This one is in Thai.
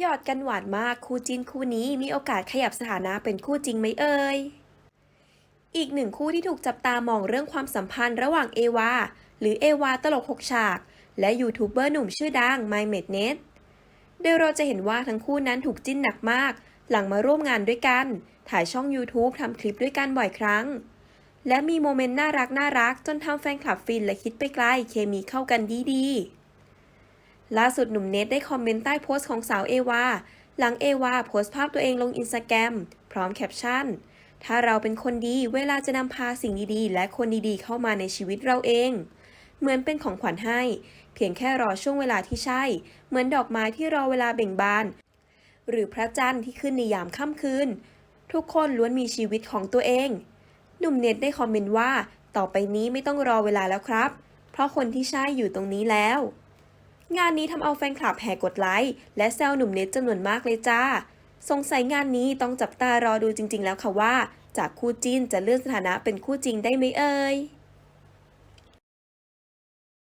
หยอดกันหวานมากคู่จิ้นคู่นี้มีโอกาสขยับสถานะเป็นคู่จริงไหมเอ่ย อีกหนึ่งคู่ที่ถูกจับตามองเรื่องความสัมพันธ์ระหว่างเอวาหรือเอวาตลกหกฉาก และยูทูบเบอร์หนุ่มชื่อดัง My m a d n e t โดยเราจะเห็นว่าทั้งคู่นั้นถูกจิ้นหนักมาก หลังมาร่วมงานด้วยกัน ถ่ายช่อง YouTube ทำคลิปด้วยกันบ่อยครั้ง และมีโมเมนต์น่ารักน่ารักจนทำแฟนคลับฟินและคิดไปไกลเคมีเข้ากันดีๆ ล่าสุดหนุ่มเนทได้คอมเมนต์ใต้โพสต์ของสาวเอวา หลังเอวาโพสต์ภาพตัวเองลงอินสตาแกรมพร้อมแคปชั่น ถ้าเราเป็นคนดีเวลาจะนำพาสิ่งดีๆ และคนดีๆ เข้ามาในชีวิตเราเอง เหมือนเป็นของขวัญให้ เพียงแค่รอช่วงเวลาที่ใช่ เหมือนดอกไม้ที่รอเวลาเบ่งบาน หรือพระจันทร์ที่ขึ้นในยามค่ำคืน ทุกคนล้วนมีชีวิตของตัวเอง หนุ่มเน็ตได้คอมเมนต์ว่า ต่อไปนี้ไม่ต้องรอเวลาแล้วครับ เพราะคนที่ใช่อยู่ตรงนี้แล้ว งานนี้ทำเอาแฟนคลับแห่กดไลค์และแซวหนุ่มเน็ตจำนวนมากเลยจ้า สงสัยงานนี้ต้องจับตารอดูจริง ๆ แล้วค่ะว่า จากคู่จิ้นจะเลื่อนสถานะเป็นคู่จริงได้ไหมเอ่ย